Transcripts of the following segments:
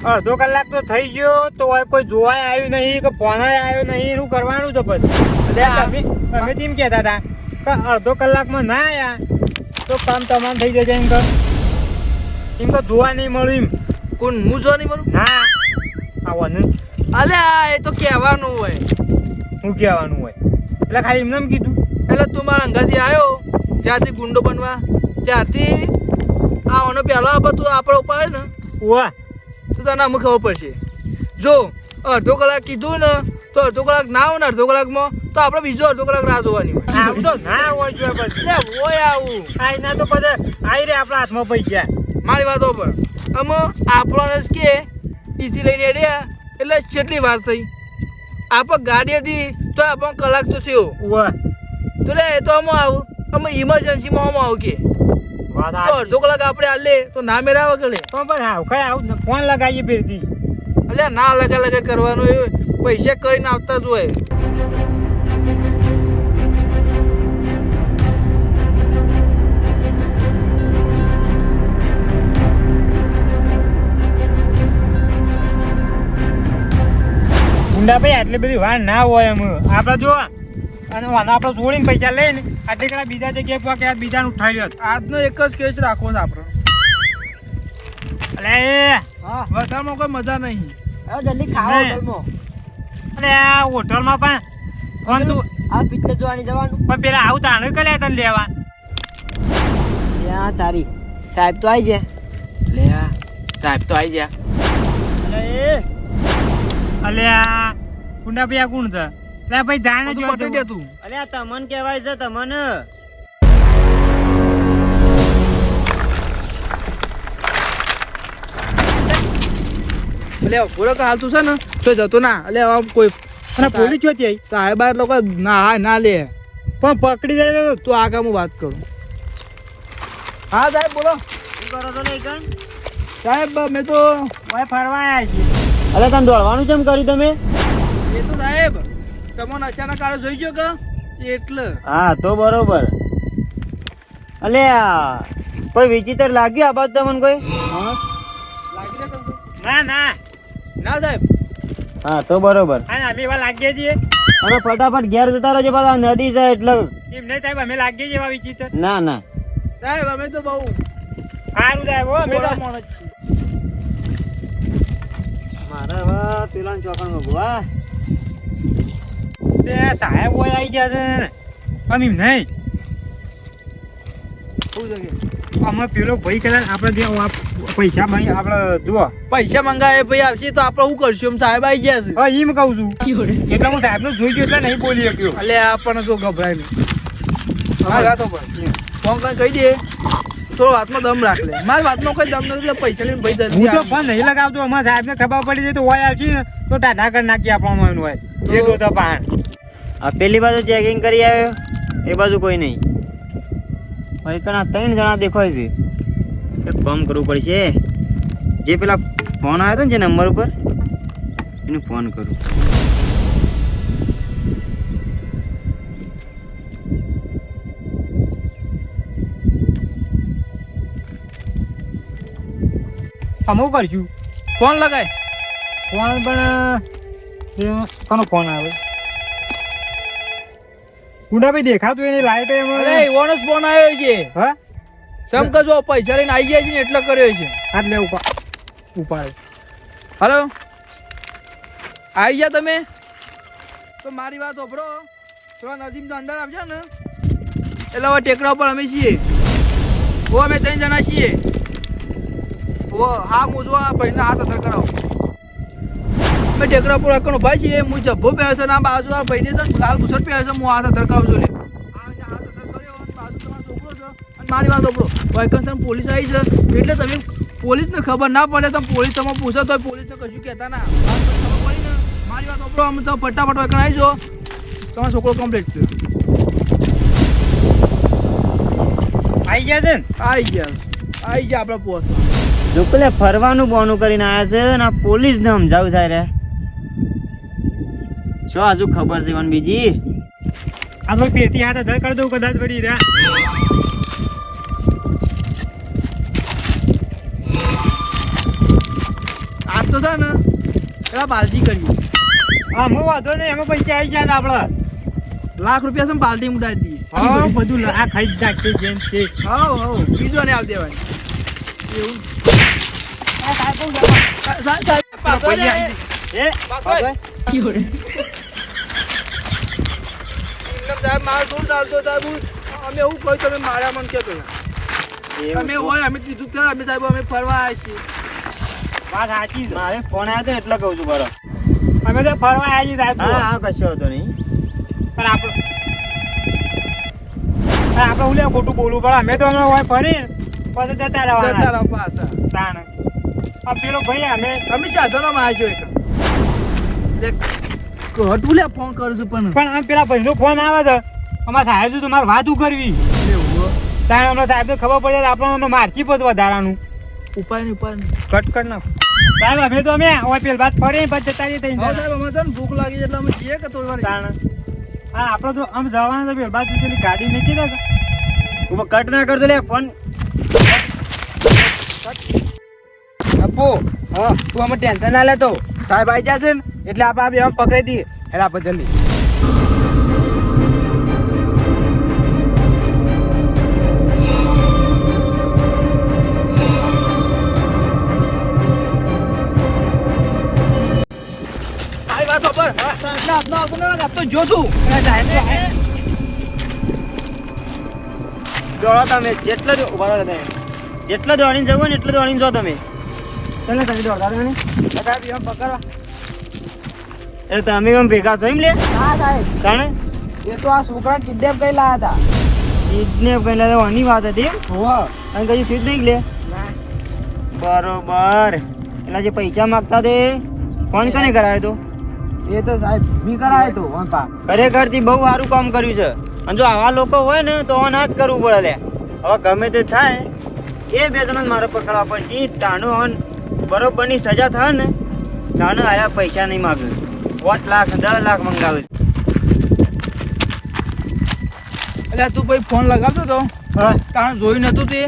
અડધો કલાક તો થઈ ગયો તો કોઈ જોવાય આવ્યું નહીં કે ફોન આવ્યો નહીં એનું કરવાનું તો પછી? અમે તેમ કહેતા હતા કે અડધો કલાકમાં ના આવ્યા તો કામ તમામ થઈ જશે એમ કે એમ કે જોવા નહીં મળ્યું એમ. કોણ હું જોવા નહીં મળું? ના. આવવાનું. અલે આ એ તો કહેવાનું હોય. હું કહેવાનું હોય? એટલે ખાલી એમને એમ કીધું. એટલે તું મારા અંગાથી આવ્યો જ્યારથી ગુંડો બનવા ત્યારથી આવવાનો પહેલો તું આપણે ઉપાડે ને. ઉવા. તો તને અમુક ખબર પડશે. જો અડધો કલાક કીધું ને તો અડધો કલાક ના આવે ને અડધો કલાકમાં તો આપણે બીજો અડધો કલાક રાહ જોવાની હોય. આવું તો ના હોય જોઈએ પછી. હોય આવું. આ ના તો પછી આવી રે આપણા હાથમાં પડી ગયા મારી વાતો પર. અમે આપણને જ કે ઈસી લઈને અડ્યા એટલે કેટલી વાર થઈ. આપણે ગાડી હતી તો આપણો કલાક તો થયો. તો લે એ તો આમાં આવું. અમે ઇમરજન્સીમાં આમાં આવું કે. તો. અડધો કલાક આપણે હાલે તો ના કે તો પણ કઈ આવું. ફોન લગાવીએ ફેરથી એટલે ના લગા લગા કરવાનું એ પૈસા કરીને આવતા જ હોય ઊંડા ભાઈ આટલી બધી વાન ના હોય એમ આપણે જો અને વાના આપણે છોડીને પૈસા લઈને આટલી કડા બીજા જગ્યાએ પહોંચે આ બીજાને ઉઠાવી લ્યો. આજનો એક જ કેસ રાખવો છે આપણો. અલે એ હા. વધારમાં કોઈ મજા નહીં. હવે જલ્દી ખાઓ. હોટલમાં. અરે આ હોટલમાં પણ ફોન તું. આ પિક્ચર જોવાની જવાનું. પણ પેલા આવું તાણે કલે તને લેવા. ત્યાં તારી. સાહેબ તો આવી જાય લે સાહેબ તો આવી ગયા. અલે અલે આ કુંડા ભાઈ આ કોણ છે? લે ભાઈ જાણે જો પટી દે તું. અલે તમન કહેવાય છે તમન. એટલે પૂરો હાલતું છે ને? તો જતો ના. એટલે આમ કોઈ અને પોલીસ જોતી આવી સાહેબ આ લોકો ના હા ના લે. પણ પકડી જાય તો તું આગળ હું વાત કરું. હા સાહેબ બોલો. શું કરો છો નહીં સાહેબ મેં તો ઓય ફરવા આવ્યા છીએ. અરે તને દોડવાનું કેમ કર્યું તમે? એ તો સાહેબ તમને અચાનક આરો જોઈ ગયો કે? એટલે. હા તો બરોબર. અલે આ કોઈ વિચિત્ર લાગ્યું આ બાજુ તમને કોઈ? ના ના. ના સાહેબ. હા તો બરોબર. હા અમે એવા લાગીએ છીએ. અમે ફટાફટ ઘેર જતા રહેજો પાછા નદી છે એટલે. એમ નહીં સાહેબ અમે લાગીએ છીએ એવા વિચિત્ર. ના ના. સાહેબ અમે તો બહુ સારું સાહેબ હો અમે છીએ. મારે હવે પેલા ચોકણ ભગવા તે સાહેબ હોય આવી ગયા છે ને. નહીં. શું? અમે પેલો ભાઈ કદાચ આપણે ત્યાં પૈસા ભાઈ આપણે જુઓ. પૈસા મંગાવે ભાઈ આવશે તો આપણે શું કરશું? એમ સાહેબ આવી ગયા છે. હા એમ કહું છું. એટલે હું સાહેબનું જોઈ ગયો એટલે નહીં બોલી શક્યો. એટલે આપણને તો ગભરાય નહીં. હા. ગાતો પણ ફોન કરીને કહી દે. થોડો વાતમાં દમ રાખ લે. મારી વાતનો કોઈ દમ નથી પૈસા લઈને ભાઈ જલ્દી હું તો ફોન નહીં લગાવતો. અમારા સાહેબને ખબર પડી જાય તો હોય આવશે ને. તો ટાટા કરી નાખી આપવામાં આવ્યું હોય. એટલું તો પાણ આ પેલી બાજુ ચેકિંગ કરી આવ્યો એ બાજુ કોઈ નહીં. ભાઈ તને ત્રણ જણા દેખાય છે. એક કામ કરવું પડશે. જે પેલા ફોન આવ્યો હતો ને જે નંબર ઉપર એને ફોન કરું. અમુક કરશું ફોન લગાય. ફોન પણ કોનો ફોન આવે ગુંડાભાઈ દેખાતું એની લાઈટ એમાં? એવાનો જ ફોન આવ્યો છે. હા? સમ કે જો પૈસા લઈને આવી ગયા છે ને એટલે કર્યો છે. હાથ લે ઉપા ઉપાડે. હલો. આવી ગયા તમે? તો મારી વાત ઓભરો થોડા નદીમ તો અંદર આવજો ને. એટલે હવે ટેકરા ઉપર અમે છીએ. ઓ અમે ત્રણ જણા છીએ. ઓ હા મોજો આ ભાઈને હાથ અધર કરાવો. અમે ટેકરા ઉપર અકણ ભાઈ છીએ. હું જબ્બો પહેર્યો છે ને આ બાજુ આ ભાઈને છે લાલ બુસટ પહેર્યો છે હું હાથ અધર કરાવું છું લે. આ અહીંયા હાથ અધર બાજુ તમારો છોકરો છે મારી વાત ઓભરો વાયકન્સન પોલીસ આવી છે. એટલે તમે પોલીસને ખબર ના પડે તો પોલીસ તમે પૂછો તો પોલીસને કશું કહેતા ના. મારી વાત ઓભરો અમે તો ફટાફટ વાયકણ આવી જો તમારો છોકરો કમ્પ્લીટ છે. આવી ગયા છે ને? આવી ગયા આવી ગયા આપણે પોસ્ટમાં. જો પેલા ફરવાનું બોનું કરીને આવ્યા છે ને આ પોલીસને સમજાવું સાહેબ શું હજુ ખબર છે મને બીજી? આ તો પેટી હાથ અધર કરી દઉં કદાચ પડી રહ્યા આ તો છે ને પેલા બાલજી કર્યું. હા હું વાંધો નહીં એમાં પૈસા આવી ગયા તા આપડે લાખ રૂપિયા છે ને પાલટી ઉડાડી દઈએ હા બધું આ ખાઈ જ નાખીએ જેમ તે હા હા બીજો ને આવી દેવાની એવું એ? સા- સા- સાહેબ, મારો દૂર ચાલતો સાહેબ. અમે એવું કહ્યું તમે માર્યા મને કહેતો અમે હોય અમે કીધું કે અમે સાહેબ અમે ફરવા આવ્યા છીએ. વાત સાચી મારે ફોન આવ્યો એટલે કહું છું બરો અમે તો ફરવા આવ્યા છીએ સાહેબ. હા હા કશો હતો નહીં. પણ આપણે પણ આપણે હું લે ખોટું બોલવું પડે? અમે તો અમે હોય ફરી પછી જતા રહેવાના. રહો પાછા. તાણ. આ પેલો ભાઈ અમે તમે સાધનો માં આવજો એક? લે, લે ફોન કરું છું પણ. પણ આમ પેલા ભાઈનો ફોન આવે છે. અમારા સાહેબ તો મારે વાત કરવી તાણ હમણાં સાહેબ તો ખબર પડે આપણે હમણાં મારકી પદ વધારાનું. ઉપાય નહીં ઉપાય કટ કર નાખ. સાહેબ અમે તો અમે હોય પેલ વાત ફરી પછી જતા રહીએ તઈ સાહેબ અમે ને ભૂખ લાગી એટલે અમે જઈએ કે થોડી વાર તાણ. હા આપણે તો આમ જવાના તો પેલ બાજુ પેલી ગાડી મૂકી દો ઉપર કટ ના કરતો લે ફોન અપ્પુ હા તું અમે ટેન્શન ના લેતો સાહેબ આવી જશે ને? એટલે આપણે આ બે આમ પકડી દઈએ એટલે આપણે જલ્દી. દોડો તમે જેટલો જેટલો દોડીને જવું ને એટલો દોડીને જો તમે. ચાલો તમે દોડતા તમે. પકડવા એટલે તમે એમ ભેગા છો એમ લે. હા સાહેબ. તાણે? એ તો આ છોકરા કિડનેપ કરી લાયા હતા. કિડનેપ કરી તો આની વાત હતી હોવા. અને કઈ સીધ નહીં લે. બરોબર. એટલે જે પૈસા માંગતા તે ફોન કને કરાયો તો? એ તો સાહેબ બી કરાય તો વંપા ખરેખરથી બહુ સારું કામ કર્યું છે. અને જો આવા લોકો હોય ને તો ના જ કરવું પડે લે. હવે ગમે તે થાય એ બે જણા મારો પકડવા પડશે તાણું બરોબરની સજા થાય ને તાનું આયા પૈસા નહીં માગે પાંચ લાખ દસ લાખ મંગાવે. એટલે તું ભાઈ ફોન લગાવતો તો? તાણ જોયું નતું તે?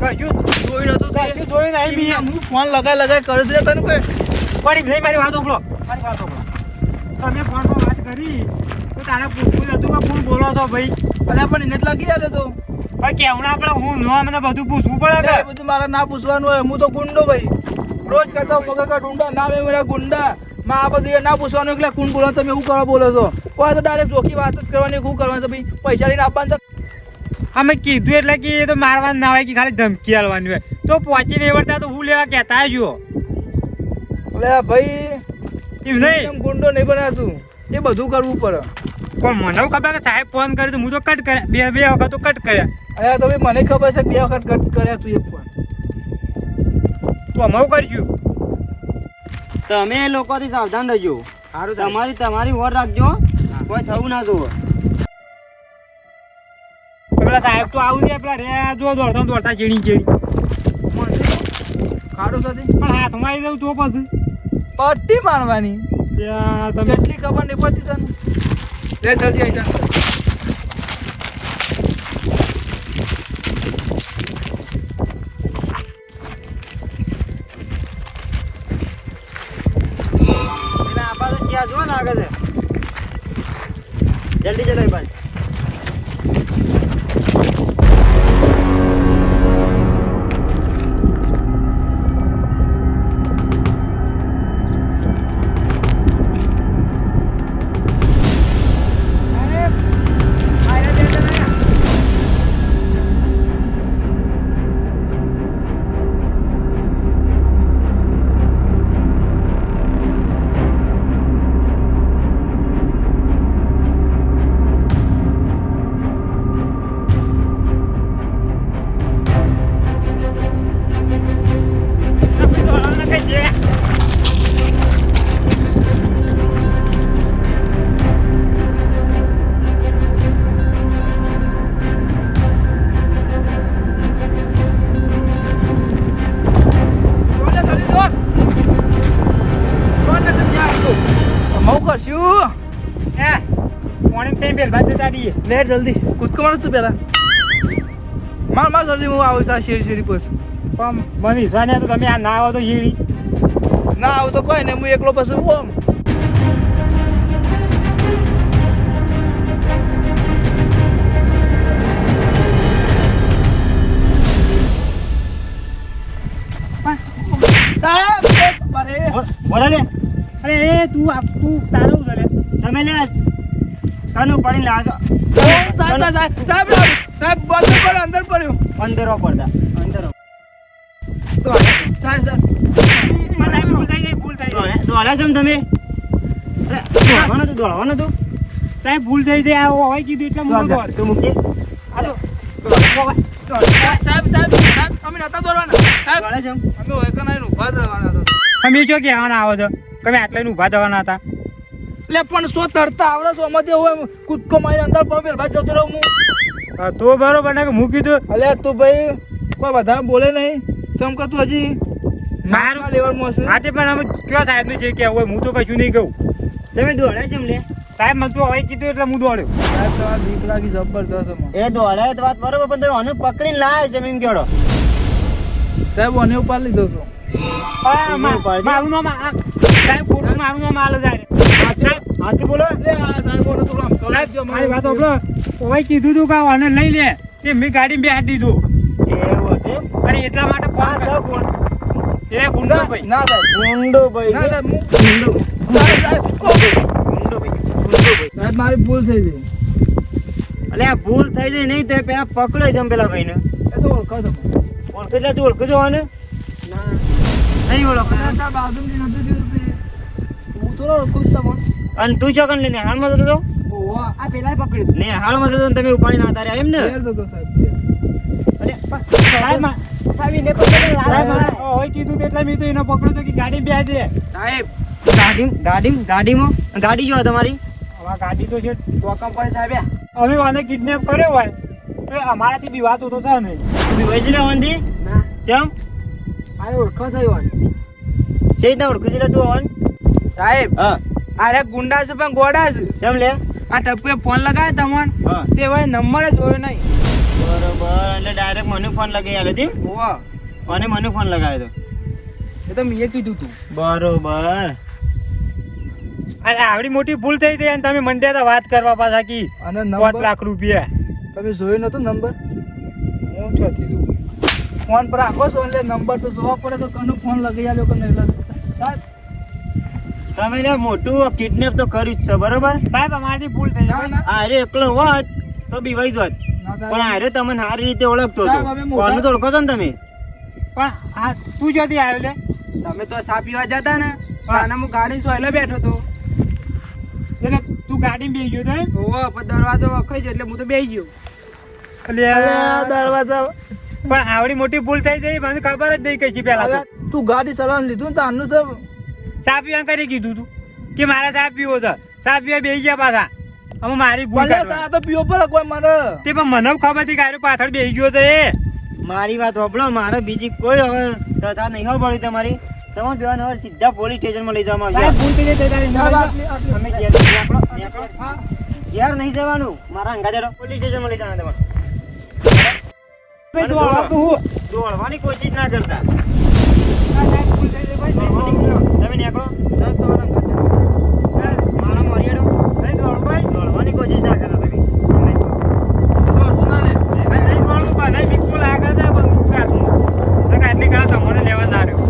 કશું જોયું નતું તે? જોયું નહીં હું ફોન લગાઈ લગાઈ કરું છું તને કોઈ. પડી મારી વાત ઓપલો મારી વાત ઓપલો તમે ફોનમાં વાત કરી તો તારે પૂછવું હતું કે કોણ બોલો છો ભાઈ. અલ્યા પણ નેટ લગી લાગી આવે તો. ભાઈ આપણે? હું નો મને બધું પૂછવું પડે બધું મારે ના પૂછવાનું હોય હું તો ગુંડો ભાઈ. રોજ કરતા કા ગુંડા ના એ મારા ગુંડા. માં આ બધું એ ના પૂછવાનું એટલે કોણ બોલો? તમે શું કરો બોલો છો? કોઈ તો ડાયરેક્ટ જોખી વાત જ કરવાની શું કરવાનું છે ભાઈ? પૈસા લઈને આપવાનું છે. અમે કીધું એટલે કે એ તો મારવાનું ના હોય કે ખાલી ધમકી આલવાની હોય. તો પહોંચી નહીં વળતા તો હું લેવા કહેતા જો એટલે ભાઈ નહીં? ગુંડો નહીં બનાતું એ બધું કરવું પડે. પણ મને ખબર કે સાહેબ ફોન કર્યો તો હું તો કટ કર્યા. બે બે વખત તો કટ કર્યા. અરે તમે મને ખબર છે બે વખત કટ કર્યા તું એ ફોન તો અમે એવું તમે લોકોથી સાવધાન રહેજો. સારું તમારી તમારી વોટ રાખજો. કોઈ થવું ના જોવે. પેલા સાહેબ તો આવું દે પેલા રે જો દોડતા દોડતા ચીડી ચીડી ખાડો સાથે પણ હાથમાં આવી જવું તો પછી. પટ્ટી મારવાની. ત્યાં તમે કેટલી ખબર નહીં પડતી તને? લે જલ્દી આવી જા. ક્યાં જો લાગે છે. જલ્દી ચલો એ બેલ બાદ જતા રહીએ લે જલ્દી. કૂદકો મારું તું પેલા? માર માર જલ્દી હું આવું તાર શેરી શેરી પછી પણ મને વિશ્વાસ તો તમે આ ના આવો તો હીડી ના આવું તો કોઈ ને હું એકલો પછી ઓમ સાહેબ અરે અરે એ તું તું તારું તમે લે કાનું પડી લાગો સાહેબ સાહેબ સાહેબ સાહેબ સાહેબ બંધ પડ્યો અંદર પડ્યો અંદરો પડતા. અંદરો. સાહેબ સાહેબ ભૂલ થઈ ગઈ ભૂલ થઈ ગઈ દોડ્યા છો ને તમે? અરે દોડવાનું હતું દોડવાનું હતું? સાહેબ ભૂલ થઈ ગઈ આ હોય કીધું એટલે હું દોડ તું મૂકજે આ તો સાહેબ સાહેબ સાહેબ અમે નતા દોડવાના સાહેબ દોડ્યા છો અમે હોય જ રહેવાના હતા. તમે જો કહેવાના આવો છો? તમે આટલા ઊભા થવાના હતા. એટલે પણ સો તરતા આવડે છો? આમાંથી હોય કૂદકો મારી અંદર પગ ભાઈ જતો રહું હું. હા, તો બરોબર ને કે હું કીધું. અલ્યા તું ભાઈ કોઈ વધારે બોલે નહીં. તમ કે તું હજી? મારું- લેવલમાં હશે. હા તે પણ અમે કયો સાહેબ ને જે કે હોય હું તો કશું નહીં કહું. તમે દોડ્યા છે લે સાહેબ મને તો હવે કીધું એટલે હું દોડ્યો. સાહેબ તમારી બીક લાગી જબરદસ્ત. એ દોડ્યા તો વાત બરોબર પણ તમે આને પકડીને લાવ્યા છે એમ કેડો. સાહેબ મને ઉપર લીધો હતો મારું નામ આ- સાહેબ મારું નામ આલો જાય હાથી બોલો? તો મારી વાત મને. સાંભળો. કીધું તું કે આને લઈ લે કે મેં ગાડી બેહાડી દીધું. એવું હતું? અને એટલા માટે ફોન કર્યો. એ ગુંડો ભાઈ. ના ગુંડો ભાઈ ના ગુંડો ભાઈ. ગુંડો ભાઈ. સાહેબ મારી ભૂલ થઈ ગઈ. અલે આ ભૂલ થઈ જાય નહીં તો પેલા પકડે છે પેલા ભાઈને. એ તો ઓળખો છો. ઓળખે એટલે તું ઓળખો છો આને? ના. નહીં ઓળખો બાજુ નથી હું થોડો ઓળખું અને તું ચોકન લઈને હાલમાં જતો હતો આ પેલા પકડ્યું ને હાલમાં જતો તમે ઉપાડી ના તારે એમ ને? ગાડી જો તમારી. હવે ગાડી તો છે અમે વાંધો કિડનેપ કર્યો હોય તો અમારાથી બી વાત તો થાય નહીં બીવાય છે ને ના. કેમ મારે ઓળખો છો ઈવન. છે છે તું આવન સાહેબ. હા. અરે ગુંડા છે પણ ગોડા છે. કેમ લે? આ ટપુએ ફોન લગાવ્યો તમને? તે હવે નંબર જ જોયો નહીં. બરોબર એટલે ડાયરેક્ટ મને ફોન લગાવી આલે તી? ઓવા અને મને ફોન લગાવ્યો એ તો મેં કીધું તું. બરોબર. અરે આવડી મોટી ભૂલ થઈ ગઈ અને તમે મંડ્યા હતા વાત કરવા પાછા કી. અને નવા લાખ રૂપિયા. તમે જોયો નતો નંબર? હું છો કીધું. ફોન પર આખો છો એટલે નંબર તો જોવા પડે તો કનો ફોન લગાવી આલ્યો કે નહીં સાહેબ તમે લે મોટું કિડનેપ તો કર્યું જ છે બરોબર? સાહેબ અમારી ભૂલ થઈ જાય. અરે એકલો હોત તો બીવાઈ જ હોત પણ આરે તમને સારી રીતે ઓળખતો હતો. કોને તો ઓળખો છો ને તમે? પણ આ તું જ્યાંથી આવ્યો લે? તમે તો સા પીવા જતા ને. અને હું. ગાડી સોયલો બેઠો તો એટલે તું ગાડી બેસી ગયો તો ઓ પણ દરવાજો વખાઈ ગયો એટલે હું તો બેસી ગયો. એટલે દરવાજો. પણ આવડી મોટી ભૂલ થઈ જઈ મને ખબર જ નહીં કઈ છે પેલા તું ગાડી ચલાવવાનું લીધું ને તો આનું તો ચા પીવા કરી કીધું તું? કે મારે ચા પીવો છે. ચા પીવા બેસી ગયા પાછા. અમે મારી ભૂલ ભલે તા તો પીવો પડે કોઈ મને. તે પણ મને ખબર હતી કે પાછળ બેસી ગયો છે એ. મારી વાત હોભળો મારે બીજી કોઈ હવે તથા નહીં પડી તમારી. તમે બેવાને હવે સીધા પોલીસ સ્ટેશનમાં લઈ જવામાં આવશે ના, આટલી- તારી અમે ઘેર નહીં જવાનું મારા અંગા પોલીસ સ્ટેશનમાં લઈ જવાના તમારે. દોડવાની કોશિશ ના કરતા. નીકળો. મારા મરિયાડો નહીં દોડો ભાઈ દોડવાની કોશિશ ના કરતા તમે. નહીં દોડવું પણ નહીં બિલકુલ આગળ જાય બંદૂક સાથનું તો કાંઈ નીકળે તમને લેવા ના રહ્યો.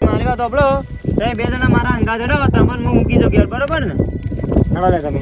મારી વાત તમે બે જણા મારા અંગા ચડાવો તમને હું મૂકી દઉં ઘેર બરોબર ને? લે તમે.